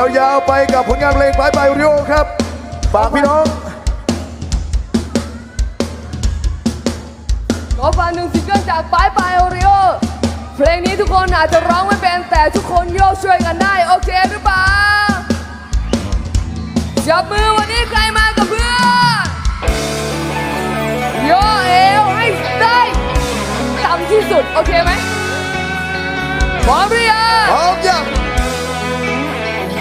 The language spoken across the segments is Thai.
ยาวๆไปกับผลงานเพลงบายบายริโอครับฝากพี่น้องขอฟังหนึ่งซิงเกิลจากปายปายโอริโอเพลงนี้ทุกคนอาจจะร้องไม่เป็นแต่ทุกคนโยกช่วยกันได้โอเคหรือเปล่าจับมือวันนี้ใครมากับเพื่อนโยกเอวให้ได้ต่ำที่สุดโอเคไหมพร้อมหรือยังพร้อมยัง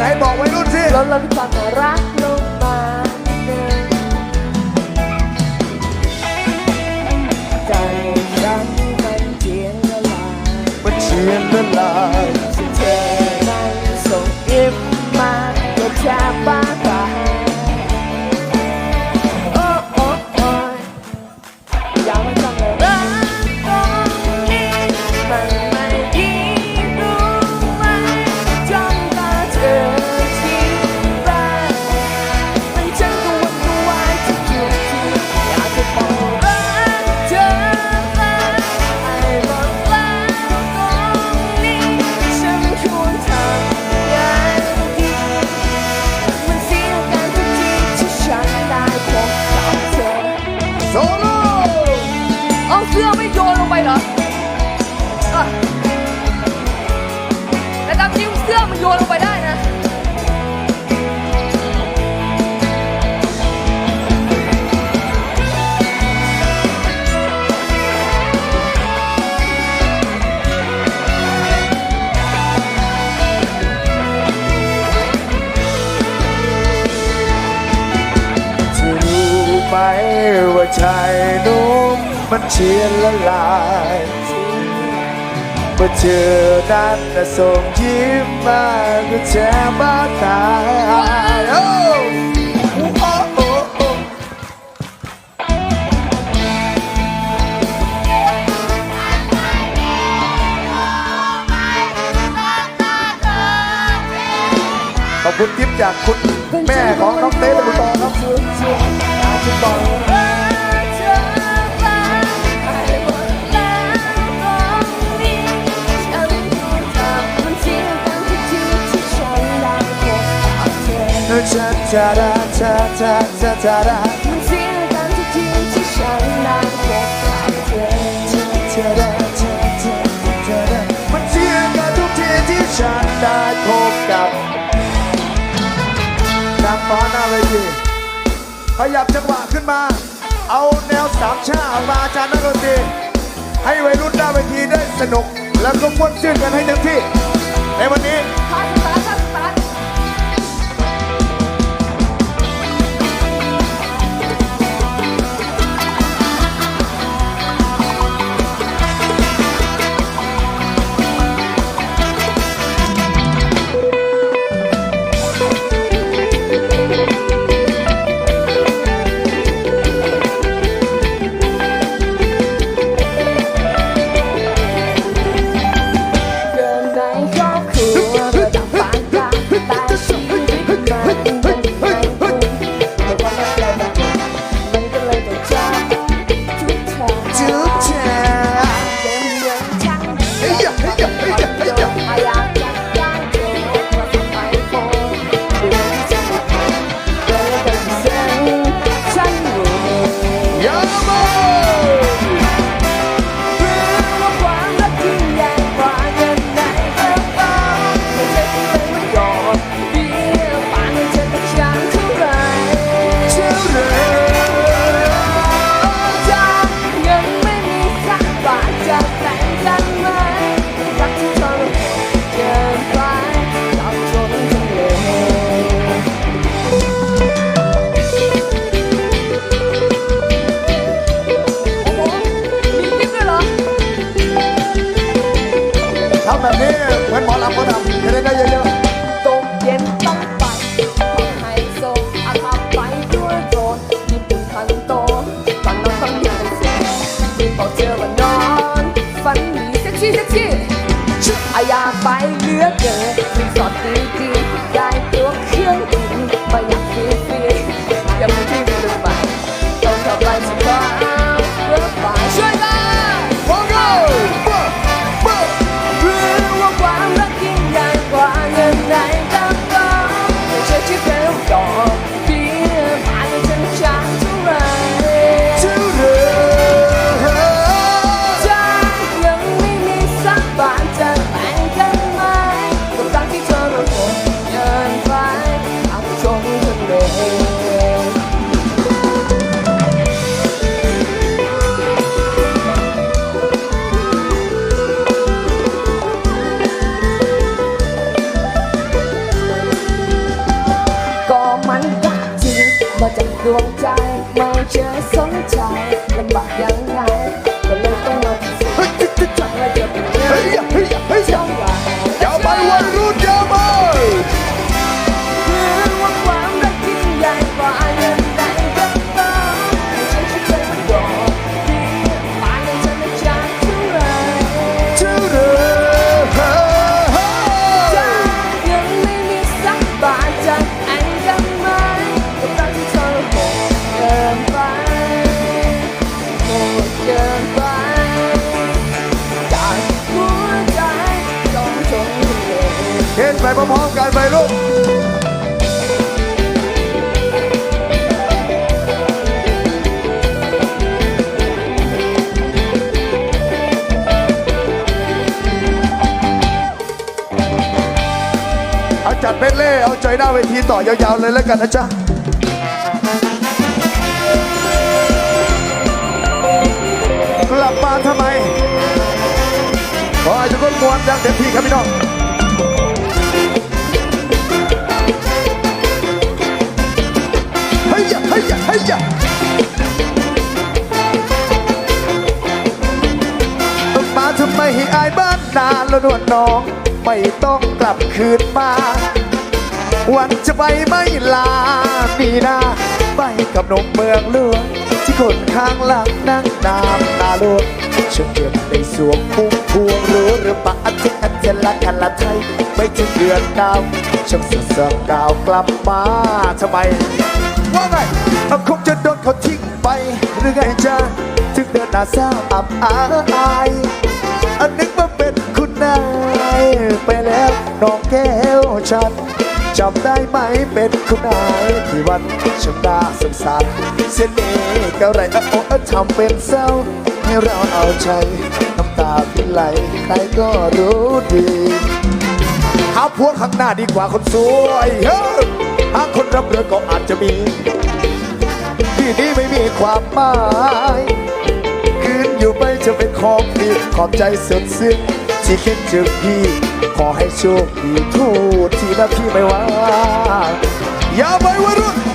ไหนบอกไว้รุ่นสิลดลดความน่ารัน โล่เอาเสื้อไม่โยนลงไปเหรอแต่ตามจริงเสื้อมันโยนลงไปได้ เชียนละลายเมื่อเธอนั้นน่ะส่งยิ้มมาก็แทบบ้าตายโอ้โอ้ขอบคุณทิปจากคุณแม่ของน้องเต้และคุณตองครับจริงจริง ชาชาดาชาชาชาชามันเสียกันทุกทีที่ฉันได้พบกับเธอชาดาชาชาชาดามันเสียกันทุกทีที่ฉันได้พบกับนางฟ้าหน้าเวทีขยับจังหวะขึ้นมา เอาแนวสามชามาจารย์นักดนตรีให้วัยรุ่นหน้าเวทีได้สนุก แล้วก็ม้วนซื่นกันให้เต็มที่ เห็นไปพร้อมๆกันไปลูกเอาจัดเม็ดเล่เอาใจหน้าเวทีต่อยาวๆเลยแล้วกันนะจ๊ะกลับมาทำไมขอให้ทุกคนมวนอย่างเต็มที่ครับพี่น้อง นวนวลน้องไม่ต้องกลับคืนมา วันจะไปไม่ลา มีนาไปกับนมเมืองหลวงที่คนข้างหลังนั่งน้ำตาลวงฉันเก็บในสวงพุ่มพวงรู้หรือปล่าอาทิตย์อาทิตย์ละกันละไทยไม่ถึงเดือนเก้าฉันสดๆกาวกลับมาทำไม ว่าไงเอาคงจะโดนเขาทิ้งไปหรือไงจ๊ะถึงเดินหน้าเศร้าอับอายอันนึกว่าเป็น คุณนายไปแล้วน้องแก้วฉันจำได้ไหมเป็นคุณนายที่วันฉันน่าสงสารเส้นเอกอะไรเออโอ้เออทำเป็นเศร้า ให้เราเอาใจน้ำตาพี่ไหลใครก็รู้ดีหาผัวข้างหน้าดีกว่าคนสวยเฮ้ยหาคนรับเรือก็อาจจะมี ที่นี้ไม่มีความหมาย คืนอยู่ไปจะเป็นของดีขอบใจสุดซึ้ง ที่คิดถึงพี่ ขอให้โชคดีทุกที่นะพี่ไม่ว่า อย่าไปวัยรุ่น